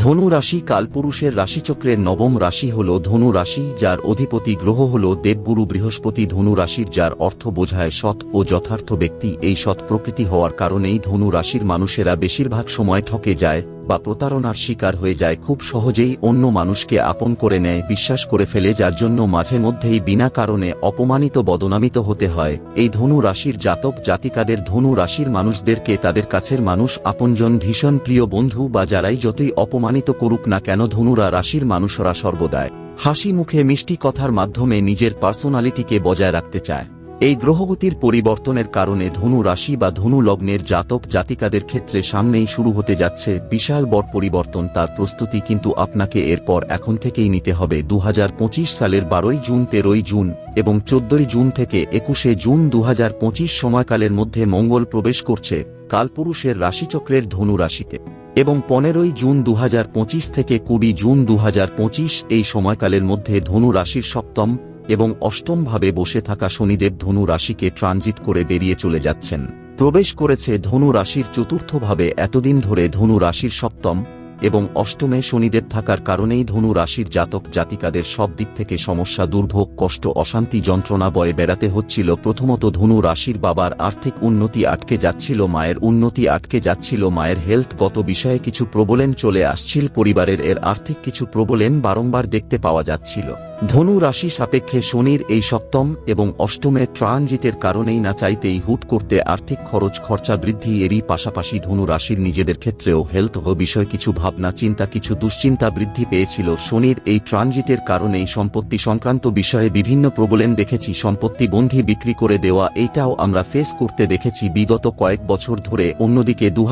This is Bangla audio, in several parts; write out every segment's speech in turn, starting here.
ধনু রাশি কালপুরুষের রাশিচক্রের নবম রাশি হল ধনু রাশি যার অধিপতি গ্রহ হল দেবগুরু বৃহস্পতি। ধনু রাশির যার অর্থ বোঝায় সৎ ও যথার্থ ব্যক্তি। এই সৎ প্রকৃতি হওয়ার কারণেই ধনু রাশির মানুষেরা বেশিরভাগ সময় ঠকে যায়। বা প্রতারণার শিকার হয়ে যায় খুব সহজেই অন্য মানুষকে আপন করে নেয়, বিশ্বাস করে ফেলে, যার জন্য মাঝে মধ্যেই বিনা কারণে অপমানিত, বদনামিত হতে হয়। এই ধনু রাশির জাতক জাতিকাদের ধনু রাশির মানুষদেরকে তাদের কাছের মানুষ, আপনজন, ভীষণ প্রিয় বন্ধু বা যারাই যতই অপমানিত করুক না কেন ধনুরা রাশির মানুষরা সর্বদায় হাসি মুখে মিষ্টি কথার মাধ্যমে নিজের পার্সোনালিটিকে বজায় রাখতে চায়। এই গ্রহগতির পরিবর্তনের কারণে ধনু রাশি বা ধনু লগ্নের জাতক জাতিকাদের ক্ষেত্রে সামনেই শুরু হতে যাচ্ছে বিশাল বড় পরিবর্তন তার প্রস্তুতি কিন্তু আপনাকে এরপর এখন থেকেই নিতে হবে। দু হাজার পঁচিশ সালের বারোই জুন, তেরোই জুন এবং চোদ্দই জুন থেকে একুশে জুন দু হাজার পঁচিশ সময়কালের মধ্যে মঙ্গল প্রবেশ করছে কালপুরুষের রাশিচক্রের ধনু রাশিতে এবং পনেরোই জুন দু হাজার পঁচিশ থেকে কুড়ি জুন দু হাজার পঁচিশ এই সময়কালের মধ্যে ধনু রাশির সপ্তম এবং অষ্টমভাবে বসে থাকা শনিদেব ধনু রাশিকে ট্রানজিট করে বেরিয়ে চলে যাচ্ছেন। প্রবেশ করেছে ধনু রাশির চতুর্থভাবে এতদিন ধরে ধনু রাশির সপ্তম এবং অষ্টমে শনিদেব থাকার কারণেই ধনু রাশির জাতক জাতিকাদের সব দিক থেকে সমস্যা, দুর্ভোগ, কষ্ট, অশান্তি, যন্ত্রণা বয়ে বেড়াতে হচ্ছিল। প্রথমত ধনু রাশির বাবার আর্থিক উন্নতি আটকে যাচ্ছিল, মায়ের উন্নতি আটকে যাচ্ছিল, মায়ের হেলথগত বিষয়ে কিছু প্রবলেম চলে আসছিল, পরিবারের এর আর্থিক কিছু প্রবলেম বারংবার দেখতে পাওয়া যাচ্ছিল। ধনু রাশি সাপেক্ষে শনির এই সপ্তম এবং অষ্টমে ট্রানজিটের কারণেই না চাইতেই হুট করতে আর্থিক খরচ খরচা বৃদ্ধি এরই পাশাপাশি ধনু রাশির নিজেদের ক্ষেত্রেও হেলথ বিষয় কিছু ভাবনা চিন্তা কিছু দুশ্চিন্তা বৃদ্ধি পেয়েছিল। শনির এই ট্রানজিটের কারণেই সম্পত্তি সংক্রান্ত বিষয়ে বিভিন্ন প্রবলেম দেখেছি। সম্পত্তি বন্ধি বিক্রি করে দেওয়া এইটাও আমরা ফেস করতে দেখেছি। বিগত কয়েক বছর ধরে অন্যদিকে দু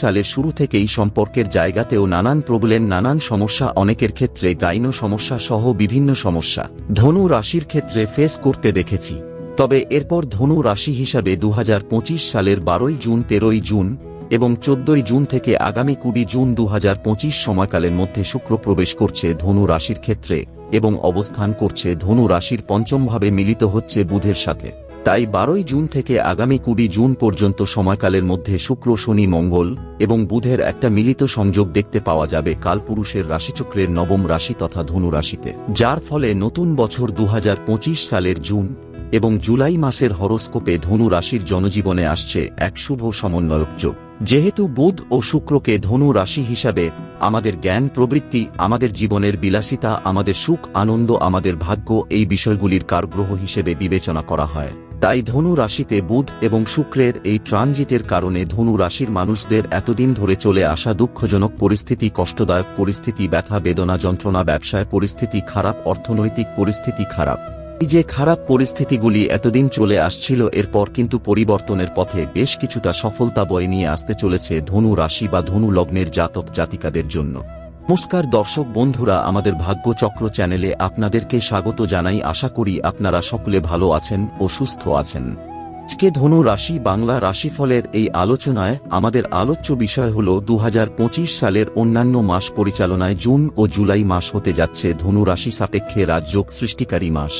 সালের শুরু থেকেই সম্পর্কের জায়গাতেও নানান প্রবলেম, নানান সমস্যা, অনেকের ক্ষেত্রে গাইনো সমস্যা সহ বিভিন্ন বিভিন্ন সমস্যা। ধনু রাশির ক্ষেত্রে ফেস করতে দেখেছি। তবে এরপর ধনু রাশি হিসাবে দু হাজার পঁচিশ সালের বারোই জুন, তেরোই জুন এবং চোদ্দই জুন থেকে আগামী কুড়ি জুন দু হাজার পঁচিশ সময়কালের মধ্যে শুক্র প্রবেশ করছে ধনু রাশির ক্ষেত্রে এবং অবস্থান করছে ধনু রাশির পঞ্চমভাবে মিলিত হচ্ছে বুধের সাথে। তাই বারোই জুন থেকে আগামী কুড়ি জুন পর্যন্ত সময়কালের মধ্যে শুক্র, শনি, মঙ্গল এবং বুধের একটা মিলিত সংযোগ দেখতে পাওয়া যাবে কালপুরুষের রাশিচক্রের নবম রাশি তথা ধনু রাশিতে, যার ফলে নতুন বছর দু হাজার পঁচিশ সালের জুন এবং জুলাই মাসের হরস্কোপে ধনু রাশির জনজীবনে আসছে এক শুভ সমন্বয়ক যোগ। যেহেতু বুধ ও শুক্রকে ধনু রাশি হিসাবে আমাদের জ্ঞান প্রবৃত্তি, আমাদের জীবনের বিলাসিতা, আমাদের সুখ, আনন্দ, আমাদের ভাগ্য এই বিষয়গুলির কারগ্রহ হিসেবে বিবেচনা করা হয়। তাই ধনু রাশিতে বুধ এবং শুক্রের এই ট্রানজিটের কারণে ধনু রাশির মানুষদের এতদিন ধরে চলে আসা দুঃখজনক পরিস্থিতি, কষ্টদায়ক পরিস্থিতি, ব্যথা, বেদনা, যন্ত্রণা, ব্যবসায় পরিস্থিতি খারাপ, অর্থনৈতিক পরিস্থিতি খারাপ। এই যে খারাপ পরিস্থিতিগুলি এতদিন চলে আসছিল, এরপর কিন্তু পরিবর্তনের পথে বেশ কিছুটা সফলতা বয়ে নিয়ে আসতে চলেছে ধনু রাশি বা ধনু লগ্নের জাতক জাতিকাদের জন্য। নমস্কার দর্শক বন্ধুরা, আমাদের ভাগ্য চক্র চ্যানেলে আপনাদেরকে স্বাগত জানাই। আশা করি আপনারা সকলে ভালো আছেন ও সুস্থ আছেন। আজকে ধনু রাশি বাংলা রাশিফলের এই আলোচনায় আমাদের আলোচ্য বিষয় হল দু হাজার পঁচিশ সালের অন্যান্য মাস পরিচালনায় জুন ও জুলাই মাস হতে যাচ্ছে ধনু রাশি সাপেক্ষে রাজযোগ সৃষ্টিকারী মাস।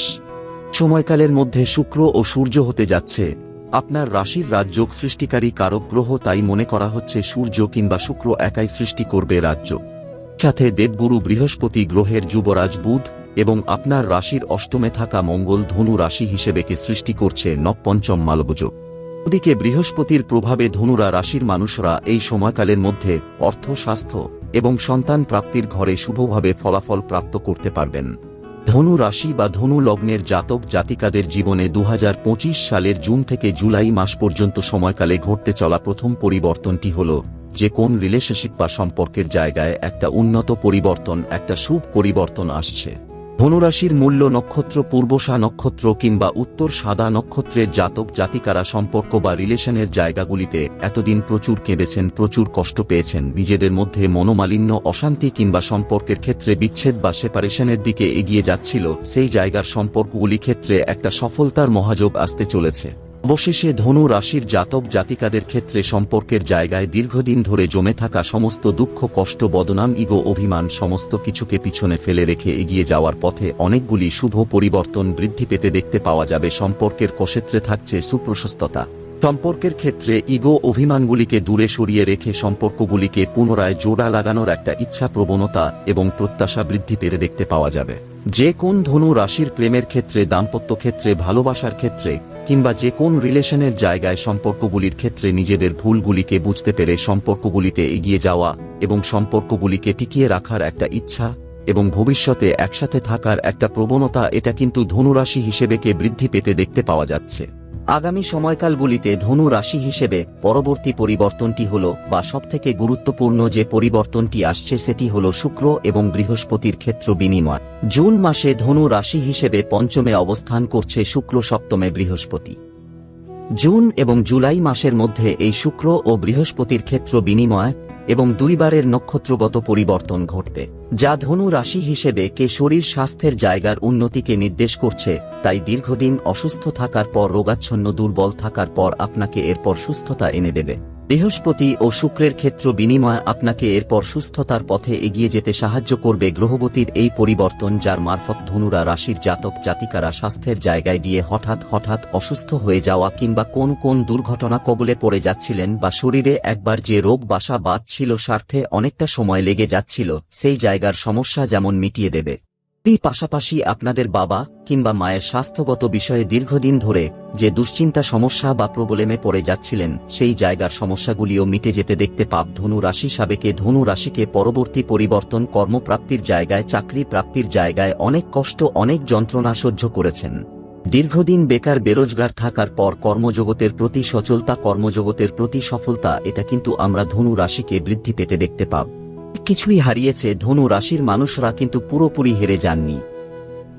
সময়কালের মধ্যে শুক্র ও সূর্য হতে যাচ্ছে। আপনার রাশির রাজযোগ সৃষ্টিকারী কারক গ্রহ তাই মনে করা হচ্ছে সূর্য কিংবা শুক্র একাই সৃষ্টি করবে রাজ্য সাথে দেবগুরু বৃহস্পতি গ্রহের যুবরাজ বুধ এবং আপনার রাশির অষ্টমে থাকা মঙ্গল ধনু রাশি হিসেবেকে সৃষ্টি করছে নবপঞ্চম মালবযোগ ওদিকে বৃহস্পতির প্রভাবে ধনুরা রাশির মানুষরা এই সময়কালের মধ্যে অর্থ, স্বাস্থ্য এবং সন্তান প্রাপ্তির ঘরে শুভভাবে ফলাফল প্রাপ্ত করতে পারবেন। ধনু রাশি বা ধনু লগ্নের জাতক জাতিকাদের জীবনে দু হাজার পঁচিশ সালের জুন থেকে জুলাই মাস পর্যন্ত সময়কালে ঘটতে চলা প্রথম পরিবর্তনটি হল যে কোন রিলেশনশিপ বা সম্পর্কের জায়গায় একটা উন্নত পরিবর্তন, একটা সুখ পরিবর্তন আসছে। ধনুরাশির মূল্য নক্ষত্র, পূর্বশা নক্ষত্র কিংবা উত্তর সাদা নক্ষত্রের জাতক, জাতিকারা সম্পর্ক বা রিলেশনের জায়গাগুলিতে এতদিন প্রচুর কেঁদেছেন, প্রচুর কষ্ট পেয়েছেন। নিজেদের মধ্যে মনোমালিন্য, অশান্তি কিংবা সম্পর্কের ক্ষেত্রে বিচ্ছেদ বা সেপারেশনের দিকে এগিয়ে যাচ্ছিল, সেই জায়গার সম্পর্কগুলি ক্ষেত্রে একটা সফলতার মহাযোগ আসতে চলেছে। অবশেষে ধনু রাশির জাতক জাতিকাদের ক্ষেত্রে সম্পর্কের জায়গায় দীর্ঘদিন ধরে জমে থাকা সমস্ত দুঃখ, কষ্ট, বদনাম, ইগো, অভিমান সমস্ত কিছুকে পিছনে ফেলে রেখে এগিয়ে যাওয়ার পথে অনেকগুলি শুভ পরিবর্তন বৃদ্ধি পেতে দেখতে পাওয়া যাবে। সম্পর্কের কষেত্রে থাকছে সুপ্রশস্ততা। সম্পর্কের ক্ষেত্রে ইগো অভিমানগুলিকে দূরে সরিয়ে রেখে সম্পর্কগুলিকে পুনরায় জোড়া লাগানোর একটা ইচ্ছা প্রবণতা এবং প্রত্যাশা বৃদ্ধি পেতে দেখতে পাওয়া যাবে। যে কোন ধনু রাশির প্রেমের ক্ষেত্রে, দাম্পত্য ক্ষেত্রে, ভালোবাসার ক্ষেত্রে কিংবা যে কোন রিলেশনের জায়গায় সম্পর্কগুলির ক্ষেত্রে নিজেদের ভুলগুলিকে বুঝতে পেরে সম্পর্কগুলিতে এগিয়ে যাওয়া এবং সম্পর্কগুলিকে টিকিয়ে রাখার একটা ইচ্ছা এবং ভবিষ্যতে একসাথে থাকার একটা প্রবণতা, এটা কিন্তু ধনুরাশি হিসেবেকে বৃদ্ধি পেতে দেখতে পাওয়া যাচ্ছে। আগামী সময়কালগুলিতে ধনু রাশি হিসেবে পরবর্তী পরিবর্তনটি হল বা সবথেকে গুরুত্বপূর্ণ যে পরিবর্তনটি আসছে সেটি হল শুক্র এবং বৃহস্পতির ক্ষেত্র বিনিময়। জুন মাসে ধনু রাশি হিসেবে পঞ্চমে অবস্থান করছে শুক্র, সপ্তমে বৃহস্পতি। জুন এবং জুলাই মাসের মধ্যে এই শুক্র ও বৃহস্পতির ক্ষেত্র বিনিময় এবং দুইবারের নক্ষত্রগত পরিবর্তন ঘটবে। যা ধনু রাশি হিসেবে কে শরীর স্বাস্থ্যের জায়গার উন্নতিকে নির্দেশ করছে, তাই দীর্ঘদিন অসুস্থ থাকার পর, রোগাচ্ছন্ন দুর্বল থাকার পর আপনাকে এরপর সুস্থতা এনে দেবে। বৃহস্পতি ও শুক্রের ক্ষেত্র বিনিময় আপনাকে এরপর সুস্থতার পথে এগিয়ে যেতে সাহায্য করবে গ্রহবতীর এই পরিবর্তন যার মারফত ধনুরা রাশির জাতক জাতিকারা স্বাস্থ্যের জায়গায় দিয়ে হঠাৎ হঠাৎ অসুস্থ হয়ে যাওয়া কিংবা কোন কোন দুর্ঘটনা কবলে পড়ে যাচ্ছিলেন বা শরীরে একবার যে রোগ বাসা বাঁধছিল স্বার্থে অনেকটা সময় লেগে যাচ্ছিল, সেই জায়গার সমস্যা যেমন মিটিয়ে দেবে। এই পাশাপাশি আপনাদের বাবা কিংবা মায়ের স্বাস্থ্যগত বিষয়ে দীর্ঘদিন ধরে যে দুশ্চিন্তা, সমস্যা বা প্রবলেমে পড়ে যাচ্ছিলেন, সেই জায়গার সমস্যাগুলিও মিটে যেতে দেখতে পাপ ধনু রাশি সাবেকে ধনু রাশিকে পরবর্তী পরিবর্তন কর্মপ্রাপ্তির জায়গায় চাকরি প্রাপ্তির জায়গায় অনেক কষ্ট, অনেক যন্ত্রণা সহ্য করেছেন। দীর্ঘদিন বেকার, বেরোজগার থাকার পর কর্মজগতের প্রতি সচলতা, কর্মজগতের প্রতি সফলতা, এটা কিন্তু আমরা ধনু রাশিকে বৃদ্ধি পেতে দেখতে পাব। কিছুই হারিয়েছে ধনু রাশির মানুষরা কিন্তু পুরোপুরি হেরে যাননি।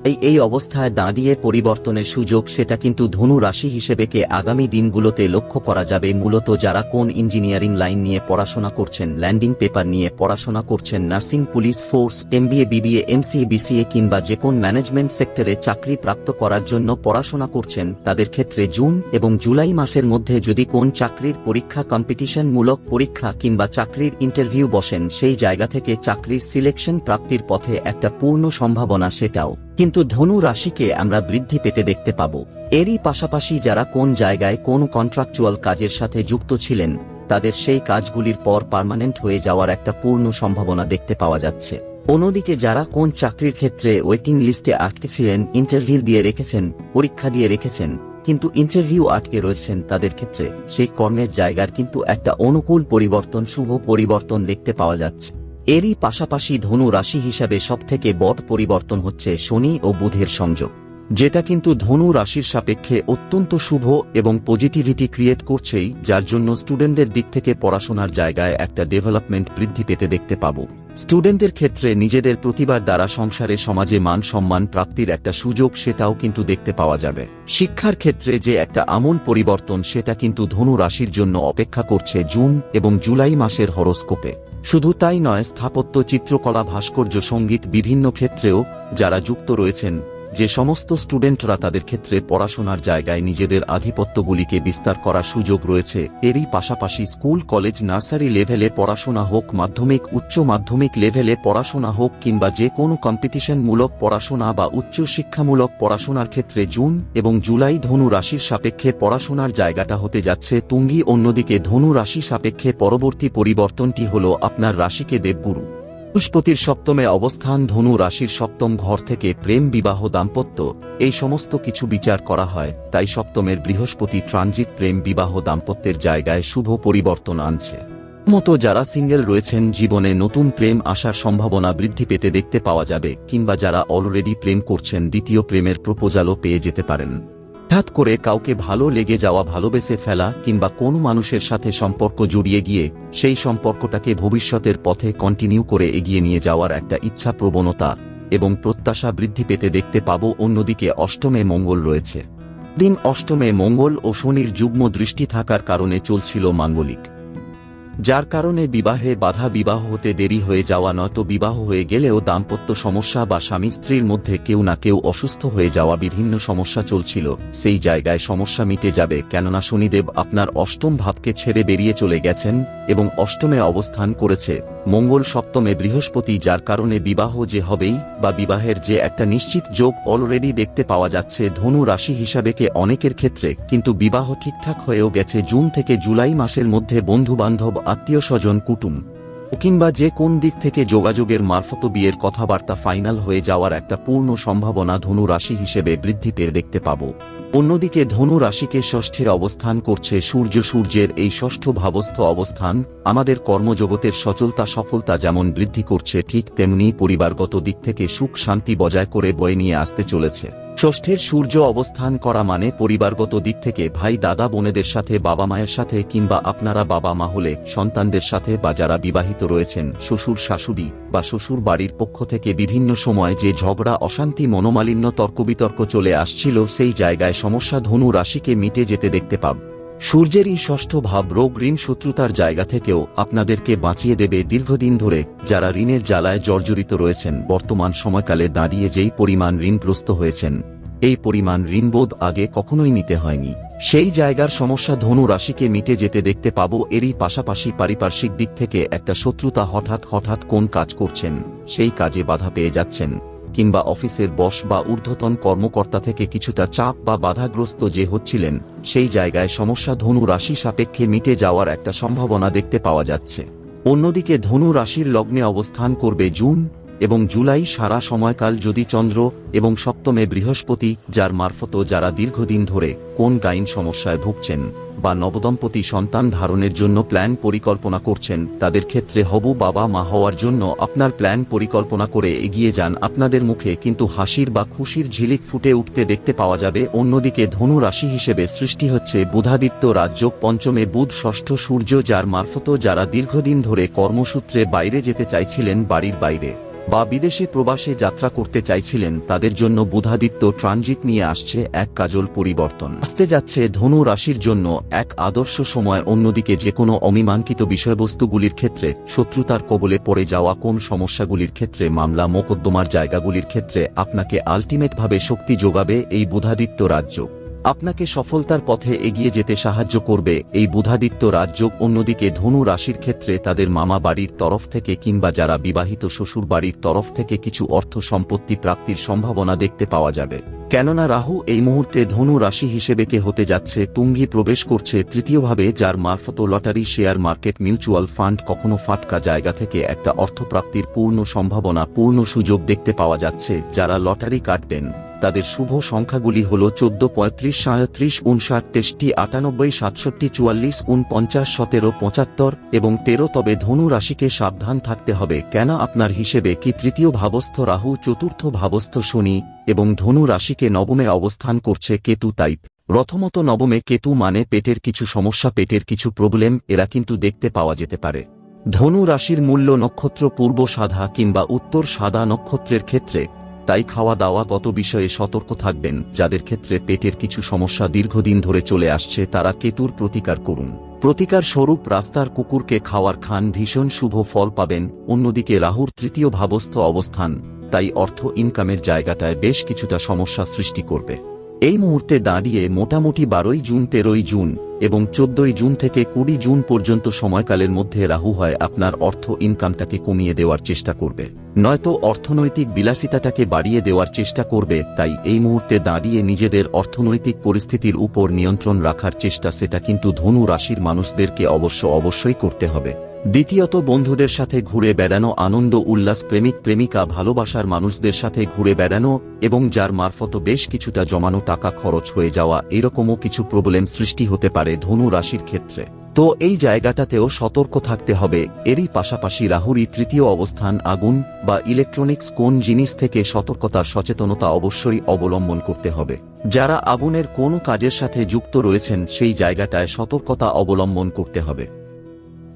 এই এই অবস্থায় দাঁড়িয়ে পরিবর্তনের সুযোগ সেটা কিন্তু ধনু রাশি হিসেবে কে আগামী দিনগুলোতে লক্ষ্য করা যাবে। মূলত যারা কোন ইঞ্জিনিয়ারিং লাইন নিয়ে পড়াশোনা করছেন, ল্যান্ডিং পেপার নিয়ে পড়াশোনা করছেন, nursing, police force, MBA, BBA, MCA, BCA কিংবা যে কোন ম্যানেজমেন্ট সেক্টরে চাকরি প্রাপ্ত করার জন্য পড়াশোনা করছেন, তাদের ক্ষেত্রে জুন এবং জুলাই মাসের মধ্যে যদি কোন চাকরির পরীক্ষা কম্পিটিশনমূলক পরীক্ষা কিংবা চাকরির ইন্টারভিউ বসেন, সেই জায়গা থেকে চাকরির সিলেকশন প্রাপ্তির পথে একটা পূর্ণ সম্ভাবনা সেটাও। কিন্তু ধনু রাশিকে আমরা বৃদ্ধি পেতে দেখতে পাব। এরই পাশাপাশি যারা কোন জায়গায় কোন কন্ট্রাকচুয়াল কাজের সাথে যুক্ত ছিলেন, তাদের সেই কাজগুলির পর পার্মানেন্ট হয়ে যাওয়ার একটা পূর্ণ সম্ভাবনা দেখতে পাওয়া যাচ্ছে। অন্যদিকে যারা কোন চাকরির ক্ষেত্রে ওয়েটিং লিস্টে আটকেছিলেন ইন্টারভিউ দিয়ে রেখেছেন, পরীক্ষা দিয়ে রেখেছেন, কিন্তু ইন্টারভিউ আটকে রয়েছেন তাদের ক্ষেত্রে, সেই কর্মের জায়গার কিন্তু একটা অনুকূল পরিবর্তন, শুভ পরিবর্তন দেখতে পাওয়া যাচ্ছে। এরই পাশাপাশি ধনু রাশি হিসাবে সবথেকে বড় পরিবর্তন হচ্ছে শনি ও বুধের সংযোগ। যেটা কিন্তু ধনু রাশির সাপেক্ষে অত্যন্ত শুভ এবং পজিটিভিটি ক্রিয়েট করছেই, যার জন্য স্টুডেন্টদের দিক থেকে পড়াশোনার জায়গায় একটা ডেভেলপমেন্ট বৃদ্ধি পেতে দেখতে পাব। স্টুডেন্টদের ক্ষেত্রে নিজেদের প্রতিবার দ্বারা সংসারে সমাজে মান সম্মান প্রাপ্তির একটা সুযোগ সেটাও কিন্তু দেখতে পাওয়া যাবে। শিক্ষার ক্ষেত্রে যে একটা আমূল পরিবর্তন, সেটা কিন্তু ধনু রাশির জন্য অপেক্ষা করছে জুন এবং জুলাই মাসের হরোস্কোপে। শুধু তাই নয় স্থাপত্য চিত্রকলা ভাস্কর্য সংগীত বিভিন্ন ক্ষেত্রেও যারা যুক্ত রয়েছেন যে সমস্ত স্টুডেন্টরা তাদের ক্ষেত্রে পড়াশোনার জায়গায় নিজেদের আধিপত্যগুলিকে বিস্তার করার সুযোগ রয়েছে, এরই পাশাপাশি স্কুল, কলেজ, নার্সারি লেভেলে পড়াশোনা হোক, মাধ্যমিক, উচ্চ মাধ্যমিক লেভেলে পড়াশোনা হোক কিংবা যে কোনো কম্পিটিশনমূলক পড়াশোনা বা উচ্চ শিক্ষামূলক পড়াশোনার ক্ষেত্রে জুন এবং জুলাই ধনু রাশির সাপেক্ষে পড়াশোনার জায়গাটা হতে যাচ্ছে তুঙ্গি। অন্যদিকে ধনু রাশি সাপেক্ষে পরবর্তী পরিবর্তনটি হল আপনার রাশিকে দেবগুরু। বৃহস্পতির সপ্তমে অবস্থান ধনু রাশির সপ্তম ঘর থেকে প্রেম, বিবাহ, দাম্পত্য, এই সমস্ত কিছু বিচার করা হয়, তাই সপ্তমের বৃহস্পতি ট্রানজিট প্রেম, বিবাহ, দাম্পত্যের জায়গায় শুভ পরিবর্তন আনছে। মতো যারা সিঙ্গেল রয়েছেন, জীবনে নতুন প্রেম আসার সম্ভাবনা বৃদ্ধি পেতে দেখতে পাওয়া যাবে, কিংবা যারা অলরেডি প্রেম করছেন, দ্বিতীয় প্রেমের প্রপোজালও পেয়ে যেতে পারেন। হঠাৎ করে কাউকে ভালো লেগে যাওয়া ভালোবেসে ফেলা কিংবা কোন মানুষের সাথে সম্পর্ক জড়িয়ে গিয়ে সেই সম্পর্কটাকে ভবিষ্যতের পথে কন্টিনিউ করে এগিয়ে নিয়ে যাওয়ার একটা ইচ্ছা প্রবণতা এবং প্রত্যাশা বৃদ্ধি পেতে দেখতে পাব অন্যদিকে অষ্টমে মঙ্গল রয়েছে। দিন অষ্টমে মঙ্গল ও শনির যুগ্ম দৃষ্টি থাকার কারণে চলছিল মাঙ্গলিক। যার কারণে বিবাহে বাধা বিবাহ হতে দেরি হয়ে যাওয়া নয়তো বিবাহ হয়ে গেলেও দাম্পত্য সমস্যা বা স্বামী স্ত্রীর মধ্যে কেউ না কেউ অসুস্থ হয়ে যাওয়া বিভিন্ন সমস্যা চলছিল। সেই জায়গায় সমস্যা মিটে যাবে, কেননা শনিদেব আপনার অষ্টম ভাবকে ছেড়ে বেরিয়ে চলে গেছেন এবং অষ্টমে অবস্থান করেছে। মঙ্গল সপ্তমে বৃহস্পতি, যার কারণে বিবাহ যে হবেই বা বিবাহের যে একটা নিশ্চিত যোগ অলরেডি দেখতে পাওয়া যাচ্ছে ধনু রাশি হিসাবে কে অনেকের ক্ষেত্রে, কিন্তু বিবাহ ঠিকঠাক হয়েও গেছে জুন থেকে জুলাই মাসের মধ্যে বন্ধু বান্ধব আত্মীয় স্বজন কুটুম কিংবা যে কোন দিক থেকে যোগাযোগের মারফত বিয়ের কথাবার্তা ফাইনাল হয়ে যাওয়ার একটা পূর্ণ সম্ভাবনা ধনু রাশি হিসেবে বৃদ্ধি পেয়ে দেখতে পাব। অন্যদিকে ধনু রাশিকে ষষ্ঠে অবস্থান করছে সূর্য। সূর্যের এই ষষ্ঠ ভাবস্থ অবস্থান আমাদের কর্মজগতের সচলতা, সফলতা যেমন বৃদ্ধি করছে, ঠিক তেমনি পরিবারগত দিক থেকে সুখ শান্তি বজায় করে বয়ে নিয়ে আসতে চলেছে। ষষ্ঠের সূর্য অবস্থান করা মানে পরিবারগত দিক থেকে ভাই দাদা বোনেদের সাথে, বাবা মায়ের সাথে কিংবা আপনারা বাবা মা হলে সন্তানদের সাথে বা যারা বিবাহিত রয়েছেন, শ্বশুর, শাশুড়ি বা শ্বশুর বাড়ির পক্ষ থেকে বিভিন্ন সময় যে ঝগড়া, অশান্তি, মনোমালিন্য তর্কবিতর্ক চলে আসছিল, সেই জায়গায় সমস্যা ধনু রাশিকে মিটে যেতে দেখতে পাব। সূর্যেরই ষষ্ঠ ভাব রোগ ঋণ শত্রুতার জায়গা থেকেও আপনাদেরকে বাঁচিয়ে দেবে দীর্ঘদিন ধরে যারা ঋণের জ্বালায় জর্জরিত রয়েছেন। বর্তমান সময়কালে দাঁড়িয়ে যেই পরিমাণ ঋণগ্রস্ত হয়েছেন, এই পরিমাণ ঋণবোধ আগে কখনোই নিতে হয়নি। সেই জায়গার সমস্যা ধনু রাশিকে মিটে যেতে দেখতে পাব। এরই পাশাপাশি পারিপার্শ্বিক দিক থেকে একটা শত্রুতা হঠাৎ হঠাৎ কোন কাজ করছেন, সেই কাজে বাধা পেয়ে যাচ্ছেন। কিংবা অফিসের বস বা ঊর্ধ্বতন কর্মকর্তা থেকে কিছুটা চাপ বা বাধাগ্রস্ত যে হচ্ছিলেন, সেই জায়গায় সমস্যা ধনু রাশি সাপেক্ষে মিটে যাওয়ার একটা সম্ভাবনা দেখতে পাওয়া যাচ্ছে। অন্যদিকে ধনু রাশির লগ্নে অবস্থান করবে জুন এবং জুলাই সারা সময়কাল যদি চন্দ্র এবং সপ্তমে বৃহস্পতি, যার মারফত যারা দীর্ঘদিন ধরে কোন গাইন সমস্যায় ভুগছেন বা নবদম্পতি সন্তান ধারণের জন্য প্ল্যান পরিকল্পনা করছেন, তাদের ক্ষেত্রে হবু বাবা মা হওয়ার জন্য আপনার প্ল্যান পরিকল্পনা করে এগিয়ে যান আপনাদের মুখে, কিন্তু হাসির বা খুশির ঝিলিক ফুটে উঠতে দেখতে পাওয়া যাবে, অন্যদিকে ধনু রাশি হিসেবে সৃষ্টি হচ্ছে বুধাদিত্য রাজ্য, পঞ্চমে বুধ, ষষ্ঠ সূর্য, যার মারফত যারা দীর্ঘদিন ধরে কর্মসূত্রে বাইরে যেতে চাইছিলেন বাড়ির বাইরে। বা বিদেশে প্রবাসে যাত্রা করতে চাইছিলেন, তাদের জন্য বুধাদিত্য ট্রানজিট নিয়ে আসছে এক কাজল পরিবর্তন। আসতে যাচ্ছে ধনু রাশির জন্য এক আদর্শ সময়, অন্যদিকে যে কোনো অমীমাঙ্কিত বিষয়বস্তুগুলির ক্ষেত্রে শত্রুতার কবলে পড়ে যাওয়া কোন সমস্যাগুলির ক্ষেত্রে মামলা, মোকদ্দমার জায়গাগুলির ক্ষেত্রে আপনাকে আলটিমেটভাবে শক্তি যোগাবে এই বুধাদিত্য রাজ্য। আপনাকে সফলতার পথে এগিয়ে যেতে সাহায্য করবে এই বুধাদিত্য রাজযোগ অন্যদিকে ধনু রাশির ক্ষেত্রে তাদের মামা বাড়ির তরফ থেকে কিংবা যারা বিবাহিত শ্বশুর বাড়ির তরফ থেকে কিছু অর্থ সম্পত্তি প্রাপ্তির সম্ভাবনা দেখতে পাওয়া যাবে। কেননা রাহু এই মুহূর্তে ধনু রাশি হিসেবে কে হতে যাচ্ছে, তুঙ্গি প্রবেশ করছে তৃতীয়ভাবে যার মারফত lottery, share market, mutual fund কখনো ফাটকা জায়গা থেকে একটা অর্থপ্রাপ্তির পূর্ণ সম্ভাবনা, পূর্ণ সুযোগ দেখতে পাওয়া যাচ্ছে, যারা লটারি কাটবেন। তাদের শুভ সংখ্যাগুলি হল চোদ্দ, পঁয়ত্রিশ সাঁত্রিশ উনষাট তেষ্টি আটানব্বই, সাতষট্টি, চুয়াল্লিশ উনপঞ্চাশ সতেরো, পঁচাত্তর এবং তেরো, তবে ধনু রাশিকে সাবধান থাকতে হবে। কেন আপনার হিসেবে কি তৃতীয় ভাবস্থ রাহু, চতুর্থ ভাবস্থ শনি এবং ধনু রাশিকে নবমে অবস্থান করছে কেতু তাইপ রথমত নবমে কেতু মানে পেটের কিছু সমস্যা, পেটের কিছু প্রবলেম, এরা কিন্তু দেখতে পাওয়া যেতে পারে। ধনু রাশির মূল্য নক্ষত্র পূর্ব সাদা কিংবা উত্তর সাদা নক্ষত্রের ক্ষেত্রে তাই খাওয়া দাওয়া গত বিষয়ে সতর্ক থাকবেন, যাদের ক্ষেত্রে পেটের কিছু সমস্যা দীর্ঘদিন ধরে চলে আসছে তারা কেতুর প্রতিকার করুন। প্রতিকার স্বরূপ রাস্তার কুকুরকে খাওয়ার খান ভীষণ শুভ ফল পাবেন, অন্যদিকে রাহুর তৃতীয় ভাবস্থ অবস্থান, তাই অর্থ ইনকামের জায়গাটায় বেশ কিছুটা সমস্যা সৃষ্টি করবে। এই মুহূর্তে দাঁড়িয়ে মোটামুটি বারোই জুন, তেরোই জুন এবং চোদ্দই জুন থেকে কুড়ি জুন পর্যন্ত সময়কালের মধ্যে রাহু হয় আপনার অর্থ ইনকামটাকে কমিয়ে দেওয়ার চেষ্টা করবে। নয়তো অর্থনৈতিক বিলাসিতাটাকে বাড়িয়ে দেওয়ার চেষ্টা করবে, তাই এই মুহূর্তে দাঁড়িয়ে নিজেদের অর্থনৈতিক পরিস্থিতির উপর নিয়ন্ত্রণ রাখার চেষ্টা সেটা কিন্তু ধনু রাশির মানুষদেরকে অবশ্য অবশ্যই করতে হবে। দ্বিতীয়ত বন্ধুদের সাথে ঘুরে বেড়ানো আনন্দ, উল্লাস, প্রেমিক, প্রেমিকা, ভালোবাসার মানুষদের সাথে ঘুরে বেড়ানো এবং যার মারফত বেশ কিছুটা জমানো টাকা খরচ হয়ে যাওয়া, এরকমও কিছু প্রবলেম সৃষ্টি হতে পারে ধনু রাশির ক্ষেত্রে। তো এই জায়গাটাতেও সতর্ক থাকতে হবে। এরই পাশাপাশি রাহুরই তৃতীয় অবস্থান আগুন বা ইলেকট্রনিক্স কোন জিনিস থেকে সতর্কতার সচেতনতা অবশ্যই অবলম্বন করতে হবে। যারা আগুনের কোন কাজের সাথে যুক্ত রয়েছেন, সেই জায়গাটায় সতর্কতা অবলম্বন করতে হবে।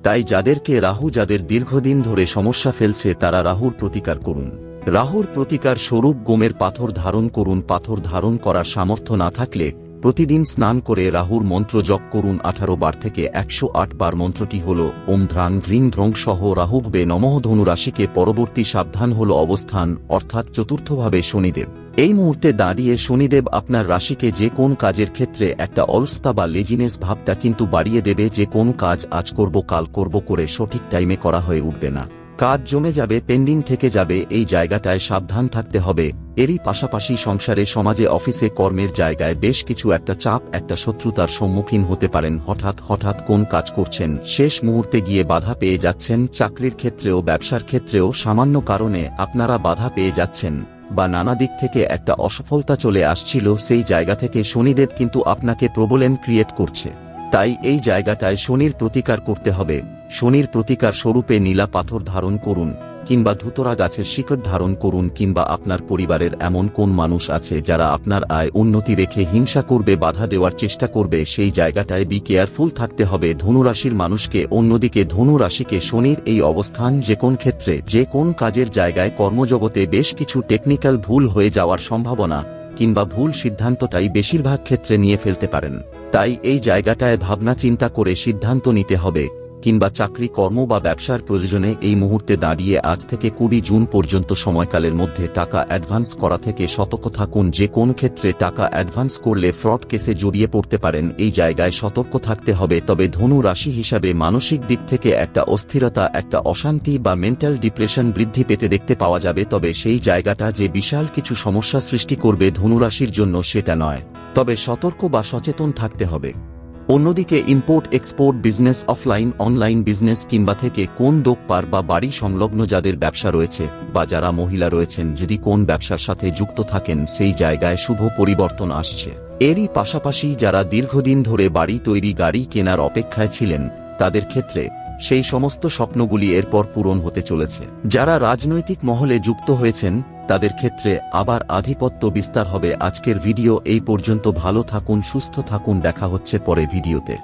তাই যাদেরকে রাহু যাদের দীর্ঘদিন ধরে সমস্যা ফেলছে তারা রাহুর প্রতিকার করুন। রাহুর প্রতিকার স্বরূপ গোমের পাথর ধারণ করুন। পাথর ধারণ করার সামর্থ্য না থাকলে প্রতিদিন স্নান করে রাহুর মন্ত্র জপ করুন। আঠারো বার থেকে একশো আট বার মন্ত্রটি হল, ওম ধ্রান গ্রিন ধ্রং সহ রাহুবে নমঃ ধনুরাশিকে পরবর্তী সাবধান হল অবস্থান, অর্থাৎ চতুর্থভাবে শনিদেব। এই মুহূর্তে দাঁড়িয়ে শনিদেব আপনার রাশিকে যে কোন কাজের ক্ষেত্রে একটা অলস্তা বা লেজিনেস ভাবটা কিন্তু বাড়িয়ে দেবে, যে কোন কাজ আজ করব, কাল করব করে সঠিক টাইমে করা হয়ে উঠবে না। কাজ জমে যাবে পেন্ডিং থেকে যাবে, এই জায়গাটায় সাবধান থাকতে হবে। এরই পাশাপাশি সংসারে, সমাজে অফিসে কর্মের জায়গায় বেশ কিছু একটা চাপ, একটা শত্রুতার সম্মুখীন হতে পারেন। হঠাৎ হঠাৎ কোন কাজ করছেন? শেষ মুহূর্তে গিয়ে বাধা পেয়ে যাচ্ছেন। চাকরির ক্ষেত্রেও, ব্যবসার ক্ষেত্রেও, সামান্য কারণে আপনারা বাধা পেয়ে যাচ্ছেন। বা নানা দিক থেকে একটা অসফলতা চলে আসছিল, সেই জায়গা থেকে শনিদেব কিন্তু আপনাকে প্রবলেম ক্রিয়েট করছে। তাই এই জায়গাটায় শনির প্রতিকার করতে হবে। শনির প্রতিকার স্বরূপে নীলা পাথর ধারণ করুন। কিংবা ধুতরা গাছের শিকড় ধারণ করুন কিংবা আপনার পরিবারের এমন কোন মানুষ আছে যারা আপনার আয় উন্নতি রেখে হিংসা করবে, বাধা দেওয়ার চেষ্টা করবে, সেই জায়গাটায় বি কেয়ারফুল থাকতে হবে। ধনুরাশির মানুষকে অন্যদিকে ধনু রাশিকে শনির এই অবস্থান যে কোন ক্ষেত্রে, যে কোন কাজের জায়গায় কর্মজগতে বেশ কিছু টেকনিক্যাল ভুল হয়ে যাওয়ার সম্ভাবনা কিংবা ভুল সিদ্ধান্তটাই বেশিরভাগ ক্ষেত্রে নিয়ে ফেলতে পারেন। তাই এই জায়গাটায় ভাবনা চিন্তা করে সিদ্ধান্ত নিতে হবে। কিংবা চাকরি, কর্ম বা ব্যবসার প্রয়োজনে এই মুহূর্তে দাঁড়িয়ে আজ থেকে কুড়ি জুন পর্যন্ত সময়কালের মধ্যে টাকা অ্যাডভান্স করা থেকে সতর্ক থাকুন। যে কোন ক্ষেত্রে টাকা অ্যাডভান্স করলে ফ্রড কেসে জড়িয়ে পড়তে পারেন। এই জায়গায় সতর্ক থাকতে হবে। তবে ধনু রাশি হিসাবে মানসিক দিক থেকে একটা অস্থিরতা, একটা অশান্তি বা মেন্টাল ডিপ্রেশন বৃদ্ধি পেতে দেখতে পাওয়া যাবে। তবে সেই জায়গাটা যে বিশাল কিছু সমস্যা সৃষ্টি করবে ধনুরাশির জন্য সেটা নয়। তবে সতর্ক বা সচেতন থাকতে হবে। অন্যদিকে import export business offline online business কিংবা থেকে কোন দোকপার বা বাড়ি সংলগ্ন যাদের ব্যবসা রয়েছে বা যারা মহিলা রয়েছেন, যদি কোন ব্যবসার সাথে যুক্ত থাকেন, সেই জায়গায় শুভ পরিবর্তন আসছে। এরই পাশাপাশি যারা দীর্ঘদিন ধরে বাড়ি তৈরি, গাড়ি কেনার অপেক্ষায় ছিলেন, তাদের ক্ষেত্রে সেই সমস্ত স্বপ্নগুলি এরপর পূরণ হতে চলেছে। যারা রাজনৈতিক মহলে যুক্ত হয়েছেন তাদের ক্ষেত্রে আবার আধিপত্য বিস্তার হবে। আজকের ভিডিও এই পর্যন্ত। ভালো থাকুন, সুস্থ থাকুন। দেখা হচ্ছে পরে ভিডিওতে।